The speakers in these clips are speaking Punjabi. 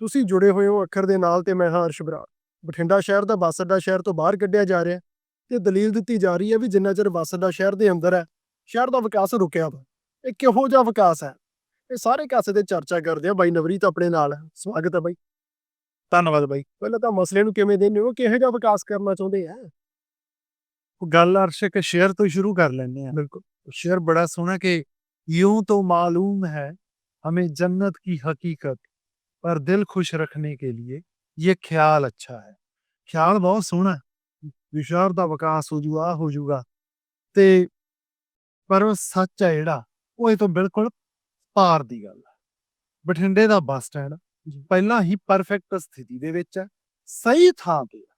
ਤੁਸੀਂ ਜੁੜੇ ਹੋਏ ਹੋ ਅੱਖਰ ਦੇ ਨਾਲ ਤੇ ਮੈਂ ਹਾਂ ਅਰਸ਼ ਬਰਾੜ। ਬਠਿੰਡਾ ਸ਼ਹਿਰ ਦਾ ਬੱਸ ਸ਼ਹਿਰ ਤੋਂ ਬਾਹਰ ਕੱਢਿਆ ਜਾ ਰਿਹਾ ਤੇ ਦਲੀਲ ਦਿੱਤੀ ਜਾ ਰਹੀ ਹੈ ਵੀ ਜਿੰਨਾ ਚਿਰ ਬੱਸ ਸ਼ਹਿਰ ਦੇ ਅੰਦਰ ਹੈ ਸ਼ਹਿਰ ਦਾ ਵਿਕਾਸ ਰੁਕਿਆ ਵਾ। ਇਹ ਕਿਹੋ ਜਿਹਾ ਵਿਕਾਸ ਹੈ? ਇਹ ਸਾਰੇ ਕਾਸੇ ਤੇ ਚਰਚਾ ਕਰਦੇ ਆ ਬਾਈ ਨਵਰੀਤ ਆਪਣੇ ਨਾਲ। ਸਵਾਗਤ ਹੈ ਬਾਈ। ਧੰਨਵਾਦ ਬਾਈ। ਪਹਿਲਾਂ ਤਾਂ ਮਸਲੇ ਨੂੰ ਕਿਵੇਂ ਦੇਣੇ ਹੋ? ਕਿਹੋ ਜਿਹਾ ਵਿਕਾਸ ਕਰਨਾ ਚਾਹੁੰਦੇ ਆ? ਗੱਲ ਅਰਸ਼ਕ ਸ਼ਹਿਰ ਤੋਂ ਸ਼ੁਰੂ ਕਰ ਲੈਂਦੇ ਆ ਬਿਲਕੁਲ। ਸ਼ਹਿਰ ਬੜਾ ਸੋਹਣਾ ਕਿ ਯੂੰ ਤੋਂ ਮਾਲੂਮ ਹੈ ਹਮੇ ਜੰਨਤ ਕੀ ਹਕੀਕਤ। पर दिल खुश रखने के लिए ये ख्याल अच्छा है ख्याल बहुत सोहना है ਵਿਸ਼ਾਰ ਦਾ ਵਿਕਾਸ ਹੋ ਜੂਗਾ ਹੋ ਜੂਗਾ ਤੇ ਪਰ ਉਹ ਸੱਚ ਹੈ ਜਿਹੜਾ ਉਹ ਇਹ ਤੋਂ ਬਿਲਕੁਲ ਪਾਰ ਦੀ ਗੱਲ ਹੈ ਬਠਿੰਡੇ ਦਾ ਬੱਸ ਸਟੈਂਡ ਪਹਿਲਾਂ ਹੀ ਪਰਫੈਕਟ ਸਥਿਤੀ ਦੇ ਵਿੱਚ ਹੈ ਸਹੀ ਥਾਂ ਤੇ ਹੈ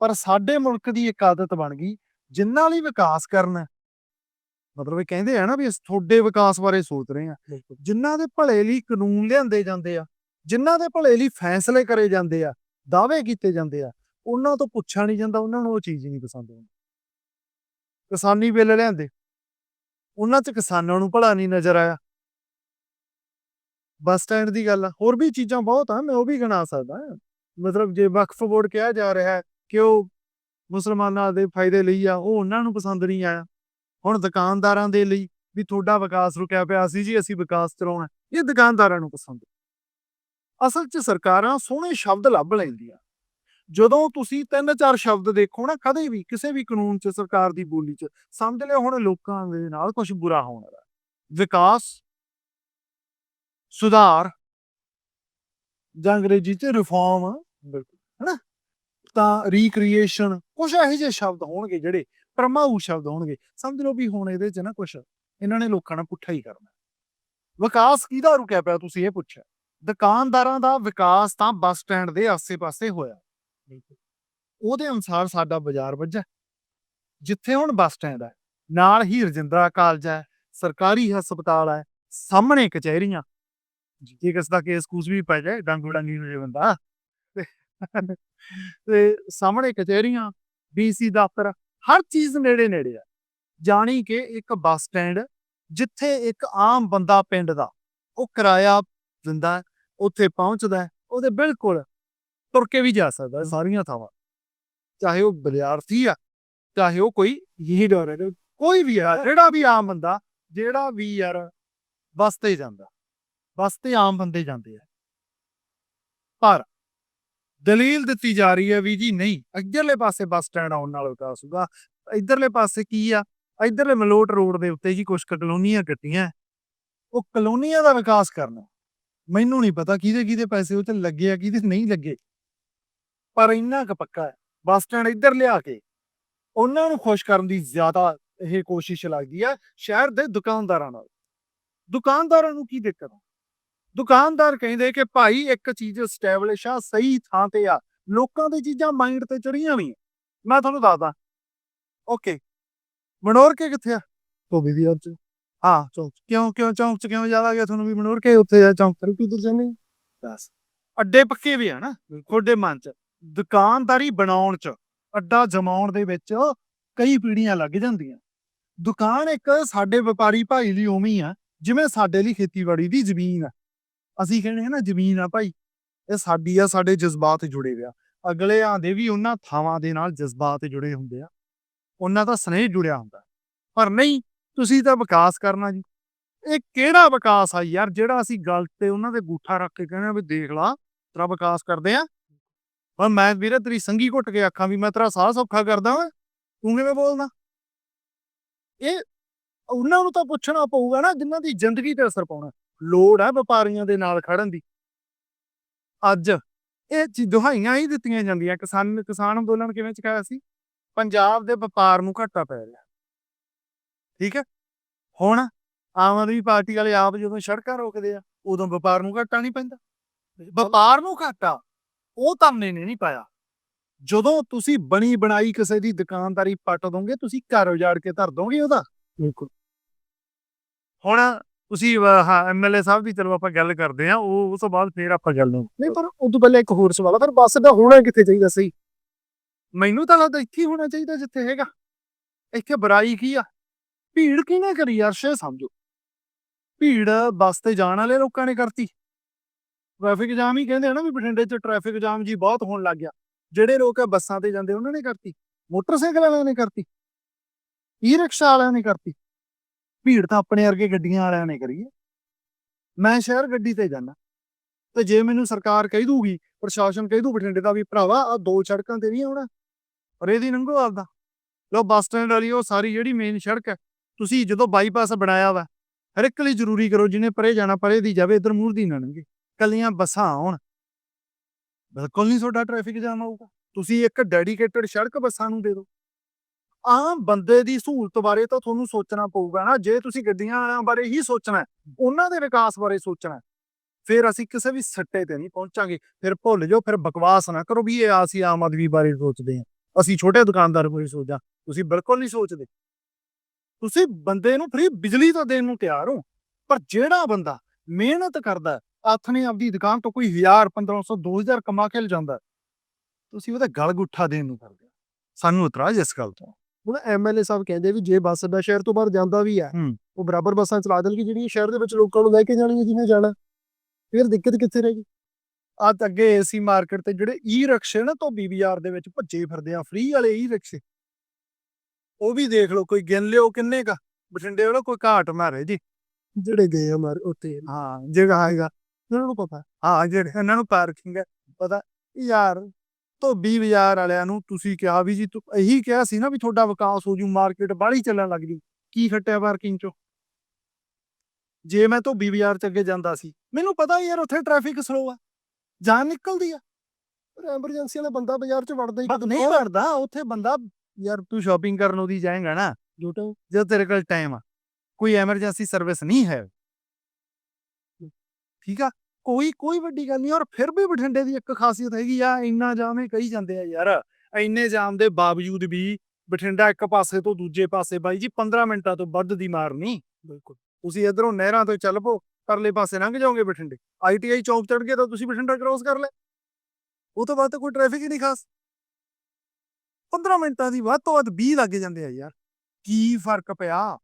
ਪਰ ਸਾਡੇ ਮੁਲਕ ਦੀ ਇੱਕ ਆਦਤ ਬਣ ਗਈ ਜਿੰਨਾ ਲਈ ਵਿਕਾਸ ਕਰਨਾ ਹੈ, ਮਤਲਬ ਇਹ ਕਹਿੰਦੇ ਆ ਨਾ ਵੀ ਅਸੀਂ ਤੁਹਾਡੇ ਵਿਕਾਸ ਬਾਰੇ ਸੋਚ ਰਹੇ ਆ ਜਿਨ੍ਹਾਂ ਦੇ ਭਲੇ ਲਈ ਕਾਨੂੰਨ ਲਿਆਂਦੇ ਜਾਂਦੇ ਆ ਜਿਨ੍ਹਾਂ ਦੇ ਭਲੇ ਲਈ ਫੈਸਲੇ ਕਰੇ ਜਾਂਦੇ ਆ, ਦਾਅਵੇ ਕੀਤੇ ਜਾਂਦੇ ਆ, ਉਹਨਾਂ ਤੋਂ ਪੁੱਛਿਆ ਨਹੀਂ ਜਾਂਦਾ, ਉਹਨਾਂ ਨੂੰ ਉਹ ਚੀਜ਼ ਨਹੀਂ ਪਸੰਦ ਆਉਂਦੀ। ਕਿਸਾਨੀ ਬਿੱਲ ਲਿਆਂਦੇ। ਉਹਨਾਂ 'ਚ ਕਿਸਾਨਾਂ ਨੂੰ ਭਲਾ ਨਹੀਂ ਨਜ਼ਰ ਆਇਆ। ਬੱਸ ਸਟੈਂਡ ਦੀ ਗੱਲ ਆ, ਹੋਰ ਵੀ ਚੀਜ਼ਾਂ ਬਹੁਤ ਆ, ਮੈਂ ਉਹ ਵੀ ਗਿਣਾ ਸਕਦਾ ਮਤਲਬ ਜੇ ਵਕਫ ਬੋਰਡ ਕਿਹਾ ਜਾ ਰਿਹਾ ਕਿ ਉਹ ਮੁਸਲਮਾਨਾਂ ਦੇ ਫਾਇਦੇ ਲਈ ਆ, ਉਹ ਉਹਨਾਂ ਨੂੰ ਪਸੰਦ ਨਹੀਂ ਆਇਆ। ਹੁਣ ਦੁਕਾਨਦਾਰਾਂ ਦੇ ਲਈ ਵੀ ਤੁਹਾਡਾ ਵਿਕਾਸ ਰੁਕਿਆ ਪਿਆ ਸੀ ਜੀ, ਅਸੀਂ ਵਿਕਾਸ ਚਲਾਉਣਾ ਇਹ ਦੁਕਾਨਦਾਰਾਂ ਨੂੰ ਪਸੰਦ ਅਸਲ 'ਚ ਸਰਕਾਰਾਂ ਸੋਹਣੇ ਸ਼ਬਦ ਲੱਭ ਲੈਂਦੀਆਂ। ਜਦੋਂ ਤੁਸੀਂ ਤਿੰਨ ਚਾਰ ਸ਼ਬਦ ਦੇਖੋ ਨਾ, ਕਦੇ ਵੀ, ਕਿਸੇ ਵੀ ਕਾਨੂੰਨ 'ਚ, ਸਰਕਾਰ ਦੀ ਬੋਲੀ 'ਚ, ਸਮਝ ਲਿਓ ਹੁਣ ਲੋਕਾਂ ਦੇ ਨਾਲ ਕੁਝ ਬੁਰਾ ਹੋਣ ਵਾਲਾ। ਵਿਕਾਸ, ਸੁਧਾਰ ਜਾਂ ਅੰਗਰੇਜ਼ੀ 'ਚ ਰਿਫਾਰਮ ਬਿਲਕੁਲ, ਹਨਾ? ਤਾਂ ਰੀਕ੍ਰੀਏਸ਼ਨ ਕੁਝ ਇਹੋ ਜਿਹੇ ਸ਼ਬਦ ਹੋਣਗੇ ਜਿਹੜੇ ਪਰਮਾਊ ਸ਼ਬਦ ਹੋਣਗੇ। ਸਮਝ ਲਓ ਵੀ ਹੁਣ ਇਹਦੇ 'ਚ ਨਾ ਕੁਝ ਇਹਨਾਂ ਨੇ ਲੋਕਾਂ ਨਾਲ ਪੁੱਠਾ ਹੀ ਕਰਨਾ। ਵਿਕਾਸ ਕਿਹਦਾ ਰੁਕਿਆ ਪਿਆ, ਤੁਸੀਂ ਇਹ ਪੁੱਛਿਆ। ਦੁਕਾਨਦਾਰਾਂ ਦਾ ਵਿਕਾਸ ਤਾਂ ਬੱਸ ਸਟੈਂਡ ਦੇ ਆਸੇ-ਪਾਸੇ ਹੋਇਆ। ਉਹਦੇ ਅਨੁਸਾਰ ਸਾਡਾ ਬਾਜ਼ਾਰ ਵੱਜਾ ਜਿੱਥੇ ਹੁਣ ਬੱਸ ਸਟੈਂਡ ਹੈ। ਨਾਲ ਹੀ ਰਜਿੰਦਰਾ ਕਾਲਜ ਹੈ ਸਰਕਾਰੀ ਹਸਪਤਾਲ ਹੈ ਸਾਹਮਣੇ ਕਚਹਿਰੀਆਂ। ਜੇ। ਕਿਸ ਦਾ ਕੇਸ ਕੂਸ ਵੀ ਪੈ ਜਾਏ ਡਾਂਗੂ ਡਾਂਗੀ ਹੋ ਜਾਏ ਬੰਦਾ। ਤੇ ਸਾਹਮਣੇ ਕਚਹਿਰੀਆਂ ਡੀਸੀ ਦਫ਼ਤਰ ਹਰ ਚੀਜ਼ ਨੇੜੇ ਨੇੜੇ ਆ ਜਾਣੀ ਕਿ ਇੱਕ ਬੱਸ ਸਟੈਂਡ ਜਿੱਥੇ ਇੱਕ ਆਮ ਬੰਦਾ ਪਿੰਡ ਦਾ ਉਹ ਕਿਰਾਇਆ ਦਿੰਦਾ ਉੱਥੇ ਪਹੁੰਚਦਾ ਉਹਦੇ ਬਿਲਕੁਲ ਤੁਰ ਕੇ ਵੀ ਜਾ ਸਕਦਾ ਸਾਰੀਆਂ ਥਾਵਾਂ। ਚਾਹੇ ਉਹ ਵਿਦਿਆਰਥੀ ਆ ਚਾਹੇ ਉਹ ਕੋਈ ਯਹੀ ਡਰ ਹੈ ਕੋਈ ਵੀ ਆ ਜਿਹੜਾ ਵੀ ਆਮ ਬੰਦਾ ਜਿਹੜਾ ਵੀ ਯਾਰ ਬੱਸ ਤੇ ਜਾਂਦਾ ਬੱਸ ਤੇ ਆਮ ਬੰਦੇ ਜਾਂਦੇ ਆ। ਪਰ ਦਲੀਲ ਦਿੱਤੀ ਜਾ ਰਹੀ ਹੈ ਵੀ ਜੀ ਨਹੀਂ ਇੱਧਰਲੇ ਪਾਸੇ ਬੱਸ ਸਟੈਂਡ ਆਉਣ ਨਾਲ ਵਿਕਾਸ ਹੋਊਗਾ। ਇੱਧਰਲੇ ਪਾਸੇ ਕੀ ਆ ਇੱਧਰਲੇ ਮਲੋਟ ਰੋਡ ਦੇ ਉੱਤੇ ਜੀ ਕੁਝ ਕਲੋਨੀਆਂ ਕੱਟੀਆਂ ਉਹ ਕਲੋਨੀਆਂ ਦਾ ਵਿਕਾਸ ਕਰਨਾ। ਮੈਨੂੰ ਨਹੀਂ ਪਤਾ ਕਿਹਦੇ ਕਿਹਦੇ ਪੈਸੇ ਉਹ ਤੇ ਲੱਗੇ ਆ, ਕਿਹਦੇ ਨਹੀਂ ਲੱਗੇ। ਪਰ ਇੰਨਾ ਕੁ ਪੱਕਾ ਹੈ, ਬੱਸ ਸਟੈਂਡ ਇੱਧਰ ਲਿਆ ਕੇ ਉਹਨਾਂ ਨੂੰ ਖੁਸ਼ ਕਰਨ ਦੀ ਜ਼ਿਆਦਾ ਇਹ ਕੋਸ਼ਿਸ਼ ਲੱਗਦੀ ਆ ਸ਼ਹਿਰ ਦੇ ਦੁਕਾਨਦਾਰਾਂ ਨਾਲ। ਦੁਕਾਨਦਾਰਾਂ ਨੂੰ ਕੀ ਦਿੱਕਤ ਆ? ਦੁਕਾਨਦਾਰ ਕਹਿੰਦੇ ਕਿ ਭਾਈ ਇੱਕ ਚੀਜ਼ ਸਟੈਬਲਿਸ਼ ਆ, ਸਹੀ ਥਾਂ ਤੇ ਆ, ਲੋਕਾਂ ਦੀ ਚੀਜ਼ਾਂ ਮਾਈਂਡ ਤੇ ਚੜੀਆਂ ਵੀ ਮੈਂ ਤੁਹਾਨੂੰ ਦੱਸਦਾ। ਓਕੇ। ਮਨੋਰ ਕੇ ਕਿੱਥੇ ਆ? ਧੋਬੀ ਦੀ ਅੱਜ ਹਾਂ। ਚੌਂਕ। ਕਿਉਂ ਕਿਉਂ ਚੌਂਕ ਚ ਕਿਉਂ ਜ਼ਿਆਦਾ ਗਿਆ ਤੁਹਾਨੂੰ ਵੀ ਮਨੋਰ ਕੇ ਉੱਥੇ ਜਾ ਚੌਂਕ ਤੇ ਕਿੱਧਰ ਜਾਂਦੇ ਦੱਸ ਅੱਡੇ ਪੱਕੇ ਵੀ ਆ ਨਾ ਤੁਹਾਡੇ ਮਨ ਚ। ਦੁਕਾਨਦਾਰੀ ਬਣਾਉਣ ਚ ਅੱਡਾ ਜਮਾਉਣ ਦੇ ਵਿੱਚ ਕਈ ਪੀੜ੍ਹੀਆਂ ਲੱਗ ਜਾਂਦੀਆਂ। ਦੁਕਾਨ ਇੱਕ ਸਾਡੇ ਵਪਾਰੀ ਭਾਈ ਲਈ ਉਵੇਂ ਆ ਜਿਵੇਂ ਸਾਡੇ ਲਈ ਖੇਤੀਬਾੜੀ ਦੀ ਜ਼ਮੀਨ ਆ। ਅਸੀਂ ਕਹਿੰਦੇ ਨਾ ਜ਼ਮੀਨ ਆ ਭਾਈ। ਇਹ ਸਾਡੀ ਆ ਸਾਡੇ ਜਜ਼ਬਾਤ ਜੁੜੇ ਹੋਇਆ ਅਗਲਿਆਂ ਦੇ ਵੀ ਉਹਨਾਂ ਥਾਵਾਂ ਦੇ ਨਾਲ ਜਜ਼ਬਾਤ ਜੁੜੇ ਹੁੰਦੇ ਆ। ਉਹਨਾਂ ਦਾ ਸਨੇਹ ਜੁੜਿਆ ਹੁੰਦਾ। ਪਰ ਨਹੀਂ ਤੁਸੀਂ ਤਾਂ ਵਿਕਾਸ ਕਰਨਾ ਜੀ। ਇਹ ਕਿਹੜਾ ਵਿਕਾਸ ਆ ਯਾਰ, ਜਿਹੜਾ ਅਸੀਂ ਗੱਲ ਤੇ ਉਹਨਾਂ ਦੇ ਗੂਠਾ ਰੱਖ ਕੇ ਕਹਿੰਦੇ ਆ ਵੀ ਦੇਖ ਲਾ, ਤੇਰਾ ਵਿਕਾਸ ਕਰਦੇ ਆ। ਪਰ ਮੈਂ ਵੀਰੇ ਤੇਰੀ ਸੰਗੀ ਘੁੱਟ ਕੇ ਆਖਾਂ ਵੀ ਮੈਂ ਤੇਰਾ ਸਾਹ ਸੌਖਾ ਕਰਦਾ ਵਾਂ, ਤੂੰ ਕਿਵੇਂ ਬੋਲਦਾ? ਇਹ ਉਹਨਾਂ ਨੂੰ ਤਾਂ ਪੁੱਛਣਾ ਪਊਗਾ ਨਾ, ਜਿਨ੍ਹਾਂ ਦੀ ਜ਼ਿੰਦਗੀ ਤੇ ਅਸਰ ਪਾਉਣਾ। ਲੋੜ ਹੈ ਵਪਾਰੀਆਂ ਦੇ ਨਾਲ ਖੜਨ ਦੀ। ਅੱਜ ਇਹ ਚੀ ਦੁਹਾਈਆਂ ਹੀ ਦਿੱਤੀਆਂ ਜਾਂਦੀਆਂ। ਕਿਸਾਨ ਕਿਸਾਨ ਅੰਦੋਲਨ ਕਿਵੇਂ ਚਕਾਇਆ ਸੀ? ਪੰਜਾਬ ਦੇ ਵਪਾਰ ਨੂੰ ਘਾਟਾ ਪੈ ਰਿਹਾ। ਠੀਕ ਹੈ? ਹੁਣ ਆਮ ਆਦਮੀ ਪਾਰਟੀ ਵਾਲੇ ਆਪ ਜਦੋਂ ਸੜਕਾਂ ਰੋਕਦੇ ਆ ਉਦੋਂ ਵਪਾਰ ਨੂੰ ਘਾਟਾ ਨਹੀਂ ਪੈਂਦਾ। ਵਪਾਰ ਨੂੰ ਘਾਟਾ ਉਹ ਧਰਨੇ ਨੇ ਨਹੀਂ ਪਾਇਆ। ਜਦੋਂ ਤੁਸੀਂ ਬਣੀ ਬਣਾਈ ਕਿਸੇ ਦੀ ਦੁਕਾਨਦਾਰੀ ਪੱਟ ਦੋਗੇ ਤੁਸੀਂ ਘਰ ਉਜਾੜ ਕੇ ਧਰ ਦੋਗੇ ਉਹਦਾ। ਬਿਲਕੁਲ। ਹੁਣ ਤੁਸੀਂ ਹਾਂ ਐਮਐਲਏ ਸਾਹਿਬ ਦੀ ਚਲੋ ਆਪਾਂ ਗੱਲ ਕਰਦੇ ਆ ਉਹ ਉਸ ਤੋਂ ਬਾਅਦ ਫੇਰ ਆਪਾਂ ਗੱਲ ਨੂੰ ਨਹੀਂ ਪਰ ਤੋਂ ਪਹਿਲਾਂ ਇੱਕ ਹੋਰ ਸਵਾਲ ਆ ਫਿਰ ਬੱਸ ਦਾ ਹੋਣਾ ਕਿੱਥੇ ਚਾਹੀਦਾ ਸਹੀ ਮੈਨੂੰ ਤਾਂ ਲੱਗਦਾ ਇੱਥੇ ਹੋਣਾ ਚਾਹੀਦਾ ਜਿੱਥੇ ਹੈਗਾ। ਇੱਥੇ ਬੁਰਾਈ ਕੀ ਆ? ਭੀੜ ਕਿਹਨੇ ਕਰੀ ਯਾਰ, ਸ਼ੇ ਸਮਝੋ। ਭੀੜ ਬੱਸ ਤੇ ਜਾਣ ਵਾਲੇ ਲੋਕਾਂ ਨੇ ਕਰਤੀ। ਟ੍ਰੈਫਿਕ ਜਾਮ ਹੀ ਕਹਿੰਦੇ ਆ ਨਾ ਵੀ ਬਠਿੰਡੇ 'ਚ ਟ੍ਰੈਫਿਕ ਜਾਮ ਜੀ ਬਹੁਤ ਹੋਣ ਲੱਗ ਗਿਆ। ਜਿਹੜੇ ਲੋਕ ਬੱਸਾਂ ਤੇ ਜਾਂਦੇ, ਉਹਨਾਂ ਨੇ ਕਰਤੀ। ਮੋਟਰਸਾਈਕਲ ਵਾਲਿਆਂ ਨੇ ਕਰਤੀ। ਈ ਰਿਕਸ਼ਾ ਵਾਲਿਆਂ ਨੇ ਕਰਤੀ। ਭੀੜ ਤਾਂ ਆਪਣੇ ਵਰਗੇ ਗੱਡੀਆਂ ਵਾਲਿਆਂ ਨੇ ਕਰੀ ਹੈ। ਮੈਂ ਸ਼ਹਿਰ ਗੱਡੀ ਤੇ ਜਾਂਦਾ। ਤੇ ਜੇ ਮੈਨੂੰ ਸਰਕਾਰ ਕਹਿ ਦੂਗੀ, ਪ੍ਰਸ਼ਾਸਨ ਕਹਿ ਦੂ ਬਠਿੰਡੇ ਦਾ ਵੀ, ਭਰਾਵਾ ਆ ਦੋ ਸੜਕਾਂ ਤੇ ਵੀ ਆਉਣਾ ਪਰ ਇਹਦੀ ਨੰਗੋ ਆਪਦਾ। ਲੋ ਬੱਸ ਸਟੈਂਡ ਵਾਲੀ, ਉਹ ਸਾਰੀ ਜਿਹੜੀ ਮੇਨ ਸੜਕ ਹੈ ਤੁਸੀਂ ਜਦੋਂ ਬਾਈਪਾਸ ਬਣਾਇਆ ਵਾ, ਹਰ ਇੱਕ ਲਈ ਜ਼ਰੂਰੀ ਕਰੋ ਜਿਹਨੇ ਪਰੇ ਜਾਣਾ, ਪਰੇ ਦੀ ਜਾਵੇ, ਇਧਰ ਮੂਰ ਦੀ ਨਾ ਲੰਘੇ। ਕੱਲੀਆਂ ਬੱਸਾਂ ਆਉਣ। ਬਿਲਕੁਲ ਨਹੀਂ ਤੁਹਾਡਾ ਟ੍ਰੈਫਿਕ ਜਾਮ ਆਊਗਾ। ਤੁਸੀਂ ਇੱਕ ਡੈਡੀਕੇਟਡ ਸੜਕ ਬੱਸਾਂ ਨੂੰ ਦੇ ਦਿਓ। ਆਮ ਬੰਦੇ ਦੀ ਸਹੂਲਤ ਬਾਰੇ ਤਾਂ ਤੁਹਾਨੂੰ ਸੋਚਣਾ ਪਊਗਾ ਨਾ। ਜੇ ਤੁਸੀਂ ਗੱਡੀਆਂ ਵਾਲਿਆਂ ਬਾਰੇ ਹੀ ਸੋਚਣਾ ਉਹਨਾਂ ਦੇ ਵਿਕਾਸ ਬਾਰੇ ਸੋਚਣਾ ਫਿਰ ਅਸੀਂ ਕਿਸੇ ਵੀ ਸੱਟੇ ਤੇ ਨਹੀਂ ਪਹੁੰਚਾਂਗੇ। ਫਿਰ ਭੁੱਲ ਜਾਓ, ਫਿਰ ਬਕਵਾਸ ਨਾ ਕਰੋ ਵੀ ਇਹ ਅਸੀਂ ਆਮ ਆਦਮੀ ਬਾਰੇ ਸੋਚਦੇ ਹਾਂ ਅਸੀਂ ਛੋਟੇ ਦੁਕਾਨਦਾਰ ਬਾਰੇ ਸੋਚਦਾ ਤੁਸੀਂ ਬਿਲਕੁਲ ਨਹੀਂ ਸੋਚਦੇ। ਤੁਸੀਂ ਬੰਦੇ ਨੂੰ ਫ੍ਰੀ ਬਿਜਲੀ ਤਾਂ ਦੇਣ ਨੂੰ ਤਿਆਰ ਹੋ ਪਰ ਜਿਹੜਾ ਬੰਦਾ ਮਿਹਨਤ ਕਰਦਾ ਹੱਥ ਨੇ ਆਪਦੀ ਦੁਕਾਨ ਤੋਂ ਕੋਈ 1000 1500 2000 ਕਮਾ ਕੇ ਲਿਜਾਂਦਾ ਤੁਸੀਂ ਉਹਦਾ ਗਲ ਗੁੱਠਾ ਦੇਣ ਨੂੰ ਕਰਦੇ ਸਾਨੂੰ ਇਤਰਾਜ਼ ਇਸ ਗੱਲ ਤੋਂ। ਹੁਣ ਐਮਐਲਏ ਸਾਹਿਬ ਕਹਿੰਦੇ ਵੀ ਜੇ ਬੱਸ ਅੱਡਾ ਸ਼ਹਿਰ ਤੋਂ ਬਾਹਰ ਜਾਂਦਾ ਵੀ ਹੈ। ਉਹ ਬਰਾਬਰ ਬੱਸਾਂ ਚਲਾ ਦੇਣਗੇ ਜਿਹੜੀਆਂ ਸ਼ਹਿਰ ਦੇ ਵਿੱਚ ਲੋਕਾਂ ਨੂੰ ਲੈ ਕੇ ਜਾਣਗੀਆਂ ਜਿਹਨੇ ਜਾਣਾ। ਫਿਰ ਦਿੱਕਤ ਕਿੱਥੇ ਰਹੇਗੀ ਆ ਤਾਂ ਅੱਗੇ ਏਸੀ ਮਾਰਕੀਟ ਤੇ ਜਿਹੜੇ ਈ ਰਿਕਸ਼ੇ ਨਾ ਧੋਬੀ ਬਾਜ਼ਾਰ ਦੇ ਵਿੱਚ ਭੱਜੇ ਫਿਰਦੇ ਆ ਫ੍ਰੀ ਵਾਲੇ ਈ ਰਿਕਸ਼ੇ ਉਹ ਵੀ ਦੇਖ ਲਓ ਕੋਈ ਗਿਣ ਲਿਓ ਕਿੰਨੇ ਕਾ ਬਠਿੰਡੇ ਵਾਲਾ ਕੋਈ ਘਾਟ ਮਾਰੇ ਜੀ। ਜਿਹੜੇ ਗਏ ਆ ਮਾਰ ਉੱਤੇ ਹਾਂ ਜਗ੍ਹਾ ਹੈਗਾ ਉਹਨਾਂ ਨੂੰ ਪਤਾ। ਹਾਂ ਜਿਹੜੇ ਇਹਨਾਂ ਨੂੰ ਪਾਰਕਿੰਗ ਹੈ ਪਤਾ। ਯਾਰ ਧੋਬੀ ਬਾਜ਼ਾਰ ਵਾਲਿਆਂ ਨੂੰ ਤੁਸੀਂ ਕਿਹਾ ਵੀ ਜੀ ਤੂੰ ਇਹੀ ਕਿਹਾ ਸੀ ਨਾ ਵੀ ਤੁਹਾਡਾ ਵਿਕਾਸ ਹੋ ਜੂ ਮਾਰਕੀਟ ਬਾਹਲੀ ਚੱਲਣ ਲੱਗ ਜੂ। ਕੀ ਖੱਟਿਆ ਪਾਰਕਿੰਗ ਚੋਂ? ਜੇ ਮੈਂ ਧੋਬੀ ਬਾਜ਼ਾਰ ਚ ਅੱਗੇ ਜਾਂਦਾ ਸੀ ਮੈਨੂੰ ਪਤਾ ਯਾਰ ਉੱਥੇ ਟ੍ਰੈਫਿਕ ਸਲੋ ਆ ਜਾਨ ਨਿਕਲਦੀ ਆ। ਪਰ ਐਮਰਜੈਂਸੀ ਵਾਲਾ ਬੰਦਾ ਬਾਜ਼ਾਰ 'ਚ ਵੜਦਾ ਹੀ ਨਹੀਂ ਵੜਦਾ ਉੱਥੇ ਬੰਦਾ ਯਾਰ ਤੂੰ ਸ਼ਾਪਿੰਗ ਕਰਨ ਉਹਦੀ ਜਾਏਗਾ ਨਾ ਜੋਟਾ ਜਦੋਂ ਤੇਰੇ ਕੋਲ ਟਾਈਮ ਆ ਕੋਈ ਐਮਰਜੈਂਸੀ ਸਰਵਿਸ ਨਹੀਂ ਹੈ। ਠੀਕ ਆ? ਕੋਈ ਕੋਈ ਵੱਡੀ ਗੱਲ ਨਹੀਂ ਔਰ ਫਿਰ ਵੀ ਬਠਿੰਡੇ ਦੀ ਇੱਕ ਖਾਸੀਅਤ ਹੈਗੀ ਆ ਇੰਨਾ ਜਾਮ ਕਹੀ ਜਾਂਦੇ ਆ ਯਾਰ। ਇੰਨੇ ਜਾਮ ਦੇ ਬਾਵਜੂਦ ਵੀ ਬਠਿੰਡਾ ਇੱਕ ਪਾਸੇ ਤੋਂ ਦੂਜੇ ਪਾਸੇ ਬਾਈ ਜੀ 15 ਮਿੰਟਾਂ ਤੋਂ ਵੱਧ ਦੀ ਮਾਰ ਨਹੀਂ। ਬਿਲਕੁਲ। ਤੁਸੀਂ ਇਧਰੋਂ ਨਹਿਰਾਂ ਤੋਂ ਚੱਲ ਪੋ ਪਰਲੇ ਪਾਸੇ ਲੰਘ ਜਾਓਗੇ ਬਠਿੰਡੇ। ਆਈਟੀਆਈ ਚੌਂਕ ਚੜ ਕੇ ਤਾਂ ਤੁਸੀਂ ਬਠਿੰਡਾ ਕ੍ਰੋਸ ਕਰ ਲੈ ਉਹ ਤੋਂ ਬਾਅਦ ਤਾਂ ਕੋਈ ਟ੍ਰੈਫਿਕ ਹੀ ਨਹੀਂ ਖਾਸ। 15 ਮਿੰਟਾਂ ਦੀ ਵੱਧ ਤੋਂ ਵੱਧ 20 ਲੱਗ ਜਾਂਦੇ ਆ ਯਾਰ। ਕੀ ਫ਼ਰਕ ਪਿਆ?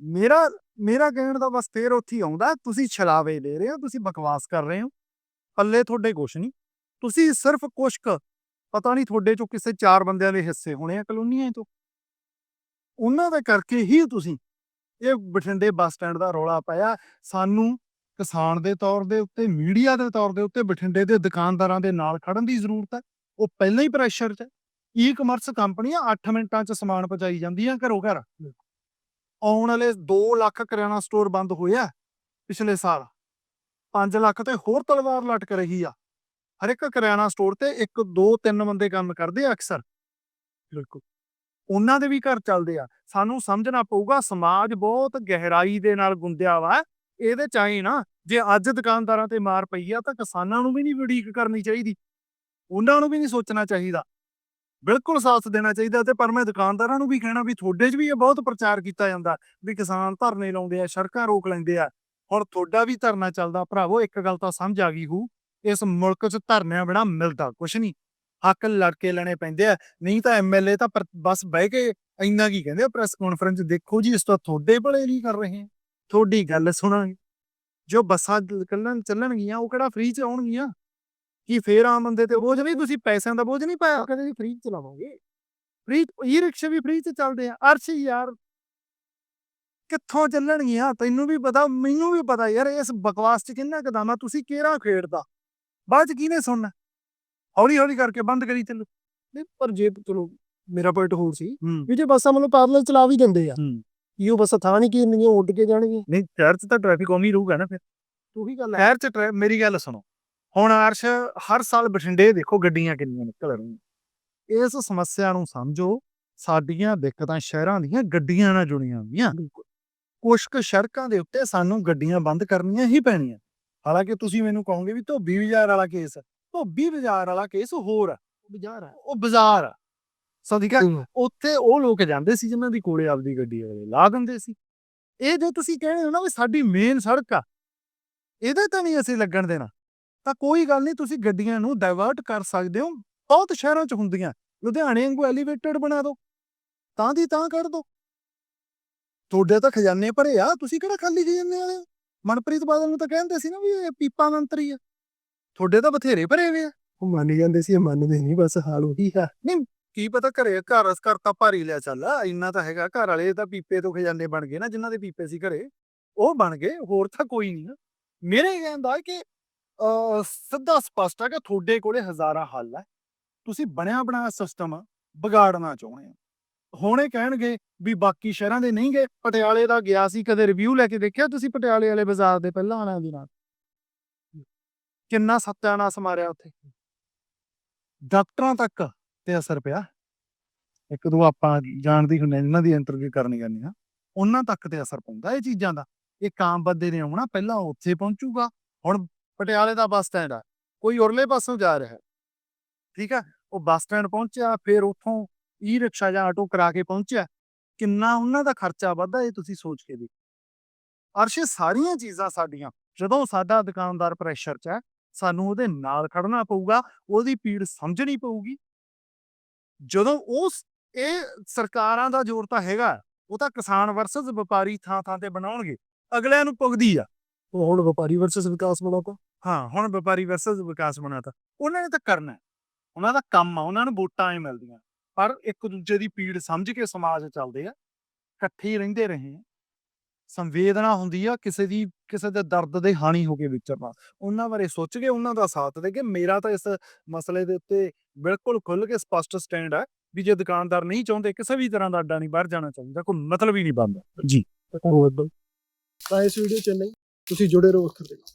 ਮੇਰਾ ਮੇਰਾ ਕਹਿਣ ਦਾ ਬਸ ਫੇਰ ਉੱਥੇ ਆਉਂਦਾ, ਤੁਸੀਂ ਛਲਾਵੇ ਲੈ ਰਹੇ ਹੋ, ਤੁਸੀਂ ਬਕਵਾਸ ਕਰ ਰਹੇ ਹੋ। ਪੱਲੇ ਤੁਹਾਡੇ ਕੁਛ ਨਹੀਂ। ਤੁਸੀਂ ਸਿਰਫ ਕੁਛ ਪਤਾ ਨਹੀਂ ਤੁਹਾਡੇ ਚੋਂ ਕਿਸੇ ਚਾਰ ਬੰਦਿਆਂ ਦੇ ਹਿੱਸੇ ਹੋਣੇ ਆ ਕਲੋਨੀਆਂ ਤੋਂ। ਉਹਨਾਂ ਦੇ ਕਰਕੇ ਹੀ ਤੁਸੀਂ ਇਹ ਬਠਿੰਡੇ ਬੱਸ ਸਟੈਂਡ ਦਾ ਰੌਲਾ ਪਾਇਆ। ਸਾਨੂੰ ਕਿਸਾਨ ਦੇ ਤੌਰ ਦੇ ਉੱਤੇ, ਮੀਡੀਆ ਦੇ ਤੌਰ ਦੇ ਉੱਤੇ ਬਠਿੰਡੇ ਦੇ ਦੁਕਾਨਦਾਰਾਂ ਦੇ ਨਾਲ ਖੜਨ ਦੀ ਜ਼ਰੂਰਤ ਹੈ। ਉਹ ਪਹਿਲਾਂ ਹੀ ਪ੍ਰੈਸ਼ਰ 'ਚ ਈ-ਕਮਰਸ ਕੰਪਨੀਆਂ 8 ਮਿੰਟਾਂ 'ਚ ਸਮਾਨ ਪਹੁੰਚਾਈ ਜਾਂਦੀਆਂ ਘਰੋਂ ਘਰ। ਆਉਣ ਵਾਲੇ 2 ਲੱਖ ਕਰਿਆਨਾ ਸਟੋਰ ਬੰਦ ਹੋਇਆ ਪਿਛਲੇ ਸਾਲ। 5 ਲੱਖ ਤੇ ਹੋਰ ਤਲਵਾਰ ਲਟਕ ਰਹੀ ਆ। ਹਰ ਇੱਕ ਕਰਿਆਨਾ ਸਟੋਰ ਤੇ ਇੱਕ, ਦੋ, ਤਿੰਨ ਬੰਦੇ ਕੰਮ ਕਰਦੇ ਆ ਅਕਸਰ। ਬਿਲਕੁਲ। ਉਹਨਾਂ ਦੇ ਵੀ ਘਰ ਚੱਲਦੇ ਆ। ਸਾਨੂੰ ਸਮਝਣਾ ਪਊਗਾ, ਸਮਾਜ ਬਹੁਤ ਗਹਿਰਾਈ ਦੇ ਨਾਲ ਗੁੰਦਿਆ ਵਾ। ਇਹਦੇ ਚਾਹੀ ਨਾ, ਜੇ ਅੱਜ ਦੁਕਾਨਦਾਰਾਂ ਤੇ ਮਾਰ ਪਈ ਆ ਤਾਂ ਕਿਸਾਨਾਂ ਨੂੰ ਵੀ ਨਹੀਂ ਵਿੜੀਕ ਕਰਨੀ ਚਾਹੀਦੀ। ਉਹਨਾਂ ਨੂੰ ਵੀ ਨਹੀਂ ਸੋਚਣਾ ਚਾਹੀਦਾ। ਬਿਲਕੁਲ ਸਾਥ ਦੇਣਾ ਚਾਹੀਦਾ ਤੇ ਪਰ ਮੈਂ ਦੁਕਾਨਦਾਰਾਂ ਨੂੰ ਵੀ ਕਹਿਣਾ ਵੀ ਤੁਹਾਡੇ 'ਚ ਵੀ ਇਹ ਬਹੁਤ ਪ੍ਰਚਾਰ ਕੀਤਾ ਜਾਂਦਾ ਵੀ ਕਿਸਾਨ ਧਰਨੇ ਲਾਉਂਦੇ ਆ, ਸੜਕਾਂ ਰੋਕ ਲੈਂਦੇ ਆ। ਹੁਣ ਤੁਹਾਡਾ ਵੀ ਧਰਨਾ ਚੱਲਦਾ, ਭਰਾਵੋ, ਇੱਕ ਗੱਲ ਤਾਂ ਸਮਝ ਆ ਗਈ ਹੂ, ਇਸ ਮੁਲਕ 'ਚ ਧਰਨਿਆਂ ਬਿਨਾ ਮਿਲਦਾ ਕੁਛ ਨਹੀਂ। ਹੱਕ ਲੜ ਕੇ ਲੈਣੇ ਪੈਂਦੇ ਆ, ਨਹੀਂ ਤਾਂ ਐਮਐਲਏ ਤਾਂ ਬਸ ਬਹਿ ਕੇ ਇੰਨਾ ਕੀ ਕਹਿੰਦੇ ਆ ਪ੍ਰੈਸ ਕਾਨਫਰੰਸ, ਦੇਖੋ ਜੀ ਇਸ ਤੋਂ ਤੁਹਾਡੇ ਭਲੇ ਨਹੀਂ ਕਰ ਰਹੇ। ਹਾਂ ਤੁਹਾਡੀ ਗੱਲ ਸੁਣਾਂਗੇ। ਜੋ ਬੱਸਾਂ ਚੱਲਣ ਚੱਲਣਗੀਆਂ, ਉਹ ਕਿਹੜਾ ਫ੍ਰੀ 'ਚ ਆਉਣਗੀਆਂ? ਕੀ ਫੇਰ ਆਮ ਬੰਦੇ ਤੇ ਬੋਝ ਨਹੀਂ ਤੁਸੀਂ ਪੈਸਿਆਂ ਦਾ ਬੋਝ ਨਹੀਂ ਪਾਇਆ। ਕਹਿੰਦੇ ਜੀ ਫ੍ਰੀ ਚਲਾਵਾਂਗੇ ਫ੍ਰੀ ਈ ਰਿਕਸ਼ੇ ਵੀ ਫ੍ਰੀ 'ਚ ਚੱਲਦੇ ਆ। ਅਰਸ਼ ਯਾਰ ਕਿੱਥੋਂ ਚੱਲਣਗੀਆਂ? ਤੈਨੂੰ ਵੀ ਪਤਾ ਮੈਨੂੰ ਵੀ ਪਤਾ ਯਾਰ ਇਸ ਬਕਵਾਸ 'ਚ ਕਿੰਨਾ ਕਦਾਮਾ ਤੁਸੀਂ ਕਿਹੜਾ ਖੇਡਦਾ? ਬਾਅਦ 'ਚ ਕਿਹਨੇ ਸੁਣਨਾ? ਹੌਲੀ ਹੌਲੀ ਕਰਕੇ ਬੰਦ ਕਰੀ ਚੱਲੋ। ਨਹੀਂ ਪਰ ਜੇ ਚਲੋ ਮੇਰਾ ਪੁਆਇੰਟ ਹੋਰ ਸੀ ਵੀ ਜੇ ਬੱਸਾਂ ਮਤਲਬ ਪੈਰਲਲ ਚਲਾ ਵੀ ਦਿੰਦੇ ਆ ਹੂੰ। ਕੀ ਉਹ ਬੱਸਾਂ ਥਾਂ ਨਹੀਂ ਕਿ ਇੰਨੀਆਂ ਉੱਡ ਕੇ ਜਾਣਗੀਆਂ? ਨਹੀਂ ਸ਼ਹਿਰ 'ਚ ਤਾਂ ਟ੍ਰੈਫਿਕ ਉਵੇਂ ਹੀ ਰਹੂਗਾ ਨਾ ਫਿਰ। ਉਹੀ ਗੱਲ ਹੈ। ਸ਼ਹਿਰ 'ਚ ਮੇਰੀ ਗੱਲ ਸੁਣੋ। ਹੁਣ ਅਰਸ਼ ਹਰ ਸਾਲ ਬਠਿੰਡੇ ਦੇਖੋ ਗੱਡੀਆਂ ਕਿੰਨੀਆਂ ਨਿਕਲ ਰਹੀਆਂ। ਇਸ ਸਮੱਸਿਆ ਨੂੰ ਸਮਝੋ ਸਾਡੀਆਂ ਦਿੱਕਤਾਂ ਸ਼ਹਿਰਾਂ ਦੀਆਂ ਗੱਡੀਆਂ ਨਾਲ ਜੁੜੀਆਂ ਹੋਈਆਂ। ਕੁਛ ਕੁ ਸੜਕਾਂ ਦੇ ਉੱਤੇ ਸਾਨੂੰ ਗੱਡੀਆਂ ਬੰਦ ਕਰਨੀਆਂ ਹੀ ਪੈਣੀਆਂ। ਹਾਲਾਂਕਿ ਤੁਸੀਂ ਮੈਨੂੰ ਕਹੋਗੇ ਵੀ ਧੋਬੀ ਬਾਜ਼ਾਰ ਵਾਲਾ ਕੇਸ ਧੋਬੀ ਬਾਜ਼ਾਰ ਵਾਲਾ ਕੇਸ ਹੋਰ ਆ। ਬਾਜ਼ਾਰ ਹੈ ਉਹ ਬਾਜ਼ਾਰ ਆ। ਸਦੀਕਾ। ਉੱਥੇ ਉਹ ਲੋਕ ਜਾਂਦੇ ਸੀ ਜਿਨ੍ਹਾਂ ਦੀ ਕੋਲੇ ਆਪਦੀ ਗੱਡੀ ਵਾਲੇ ਲਾ ਦਿੰਦੇ ਸੀ। ਇਹ ਜੇ ਤੁਸੀਂ ਕਹਿੰਦੇ ਹੋ ਨਾ ਵੀ ਸਾਡੀ ਮੇਨ ਸੜਕ ਆ ਇਹਦੇ ਤਾਂ ਨਹੀਂ ਅਸੀਂ ਲੱਗਣ ਦੇਣਾ। ਤਾਂ ਕੋਈ ਗੱਲ ਨਹੀਂ ਤੁਸੀਂ ਗੱਡੀਆਂ ਨੂੰ ਡਾਇਵਰਟ ਕਰ ਸਕਦੇ ਹੋ ਬਹੁਤ ਸ਼ਹਿਰਾਂ 'ਚ ਹੁੰਦੀਆਂ ਲੁਧਿਆਣੇ ਵਾਂਗੂ ਐਲੀਵੇਟਡ ਬਣਾ ਦਿਓ ਤਾਂ ਦੀ ਤਾਂ ਕੱਢ ਦਿਓ। ਤੁਹਾਡੇ ਤਾਂ ਖਜ਼ਾਨੇ ਭਰੇ ਆ ਤੁਸੀਂ ਕਿਹੜਾ ਖਾਲੀ ਖਜ਼ਾਨੇ ਵਾਲੇ? ਮਨਪ੍ਰੀਤ ਬਾਦਲ ਨੂੰ ਤਾਂ ਕਹਿੰਦੇ ਸੀ ਨਾ ਵੀ ਇਹ ਪੀਪਾ ਮੰਤਰੀ ਆ। ਤੁਹਾਡੇ ਤਾਂ ਬਥੇਰੇ ਭਰੇ ਹੋਏ ਆ। ਉਹ ਮੰਨ ਜਾਂਦੇ ਸੀ ਇਹ ਮੰਨਦੇ ਨਹੀਂ ਬਸ ਹਾਲ ਉਹੀ ਆ। ਕੀ ਪਤਾ ਘਰੇ ਘਰ ਘਰ ਤਾਂ ਭਾਰੀ ਲਿਆ ਚੱਲ ਇੰਨਾ ਤਾਂ ਹੈਗਾ ਘਰ ਵਾਲੇ ਤਾਂ ਪੀਪੇ ਤੋਂ ਖਜ਼ਾਨੇ ਬਣ ਗਏ ਨਾ ਜਿਨ੍ਹਾਂ ਦੇ ਪੀਪੇ ਸੀ ਘਰੇ ਉਹ ਬਣ ਗਏ ਹੋਰ ਤਾਂ ਕੋਈ ਨਹੀਂ ਮੇਰੇ ਕਹਿੰਦਾ ਕਿ ਅਹ, ਸਿੱਧਾ ਸਪਸ਼ਟ ਹੈ ਕਿ ਤੁਹਾਡੇ ਕੋਲੇ ਹਜ਼ਾਰਾਂ ਹੱਲ ਹੈ ਤੁਸੀਂ ਬਣਿਆ ਬਣਾਇਆ ਸਿਸਟਮ ਵਿਗਾੜਨਾ ਚਾਹੁੰਦੇ ਹੋ। ਹੁਣ ਕਹਿਣਗੇ ਵੀ ਬਾਕੀ ਸ਼ਹਿਰਾਂ ਦੇ ਨਹੀਂ ਗਏ ਪਟਿਆਲੇ ਦਾ ਗਿਆ ਸੀ ਕਦੇ ਰਿਵਿਊ ਲੈ ਕੇ ਦੇਖਿਆ ਤੁਸੀਂ ਪਟਿਆਲੇ ਵਾਲੇ ਬਾਜ਼ਾਰ ਦੇ ਪਹਿਲਾਂ ਵਾਲਿਆਂ ਦੇ ਨਾਲ? ਕਿੰਨਾ ਸੱਤਿਆਨਾਸ ਮਾਰਿਆ ਉੱਥੇ? ਡਾਕਟਰਾਂ ਤੱਕ ਤੇ ਅਸਰ ਪਿਆ। ਇੱਕ ਦੋ ਆਪਾਂ ਜਾਣਦੀ ਹੁੰਦੇ ਇਹਨਾਂ ਦੀ ਇੰਟਰਵਿਊ ਕਰਨੀ ਕਰਨੀ ਆ ਉਹਨਾਂ ਤੱਕ ਤੇ ਅਸਰ ਪਾਉਂਦਾ ਇਹ ਚੀਜ਼ਾਂ ਦਾ। ਇਹ ਕਾਮ ਬੰਦੇ ਨੇ ਆਉਣਾ ਪਹਿਲਾਂ ਉੱਥੇ ਪਹੁੰਚੂਗਾ ਹੁਣ ਪਟਿਆਲੇ ਦਾ ਬੱਸ ਸਟੈਂਡ ਆ, ਕੋਈ ਉਰਲੇ ਪਾਸੋਂ ਜਾ ਰਿਹਾ। ਠੀਕ ਆ? ਉਹ ਬੱਸ ਸਟੈਂਡ ਪਹੁੰਚਿਆ, ਫਿਰ ਉੱਥੋਂ ਈ ਰਿਕਸ਼ਾ ਜਾਂ ਆਟੋ ਕਰਾ ਕੇ ਪਹੁੰਚਿਆ। ਕਿੰਨਾ ਉਹਨਾਂ ਦਾ ਖਰਚਾ ਵੱਧਦਾ ਇਹ ਤੁਸੀਂ ਸੋਚ ਕੇ ਦੇਖੋ। ਅਰਸ਼, ਇਹ ਸਾਰੀਆਂ ਚੀਜ਼ਾਂ ਸਾਡੀਆਂ, ਜਦੋਂ ਸਾਡਾ ਦੁਕਾਨਦਾਰ ਪ੍ਰੈਸ਼ਰ 'ਚ ਹੈ, ਸਾਨੂੰ ਉਹਦੇ ਨਾਲ ਖੜਨਾ ਪਊਗਾ, ਉਹਦੀ ਪੀੜ ਸਮਝਣੀ ਪਊਗੀ। ਜਦੋਂ ਉਸ, ਇਹ ਸਰਕਾਰਾਂ ਦਾ ਜ਼ੋਰ ਤਾਂ ਹੈਗਾ, ਉਹ ਤਾਂ ਕਿਸਾਨ ਵਰਸਸ ਵਪਾਰੀ ਥਾਂ ਥਾਂ ਤੇ ਬਣਾਉਣਗੇ। ਅਗਲਿਆਂ ਨੂੰ ਪੁੱਗਦੀ ਆ। ਉਹ ਹੁਣ ਵਪਾਰੀ ਵਰਸਸ ਵਿਕਾਸ ਬਣਾਤਾ ਹਾਂ ਹੁਣ ਵਪਾਰੀ ਵਰਸਸ ਵਿਕਾਸ ਬਣਾਤਾ ਉਹਨਾਂ ਨੇ ਤਾਂ ਕਰਨਾ ਹੈ। ਉਹਨਾਂ ਦਾ ਕੰਮ ਆ ਉਹਨਾਂ ਨੂੰ ਵੋਟਾਂ ਐ ਮਿਲਦੀਆਂ। ਪਰ ਇੱਕ ਦੂਜੇ ਦੀ ਪੀੜ ਸਮਝ ਕੇ ਸਮਾਜ ਚੱਲਦੇ ਆ ਇਕੱਠੇ ਹੀ ਰਹਿੰਦੇ ਰਹੇ ਆ। ਸੰਵੇਦਨਾ ਹੁੰਦੀ ਆ ਕਿਸੇ ਦੀ ਕਿਸੇ ਦੇ ਦਰਦ ਦੇ ਹਾਨੀ ਹੋ ਕੇ ਵਿਚਰਨਾ। ਉਹਨਾਂ ਬਾਰੇ ਸੋਚ ਕੇ ਉਹਨਾਂ ਦਾ ਸਾਥ ਦੇ ਕੇ ਮੇਰਾ ਤਾਂ ਇਸ ਮਸਲੇ ਦੇ ਉੱਤੇ ਬਿਲਕੁਲ ਖੁੱਲ ਕੇ ਸਪਸ਼ਟ ਸਟੈਂਡ ਹੈ ਵੀ ਜੇ ਦੁਕਾਨਦਾਰ ਨਹੀਂ ਚਾਹੁੰਦੇ ਕਿਸੇ ਵੀ ਤਰ੍ਹਾਂ ਦਾ ਅੱਡਾ ਨਹੀਂ ਬਾਹਰ ਜਾਣਾ ਚਾਹੀਦਾ ਕੋਈ ਮਤਲਬ ਹੀ ਨਹੀਂ ਬਣਦਾ। ਜੀ। ਤਾਂ ਇਸ ਵੀਡੀਓ ਚ ਨਹੀਂ ਤੁਸੀਂ ਜੁੜੇ ਰਹੋ ਅੱਖਰ ਦੇ ਨਾਲ।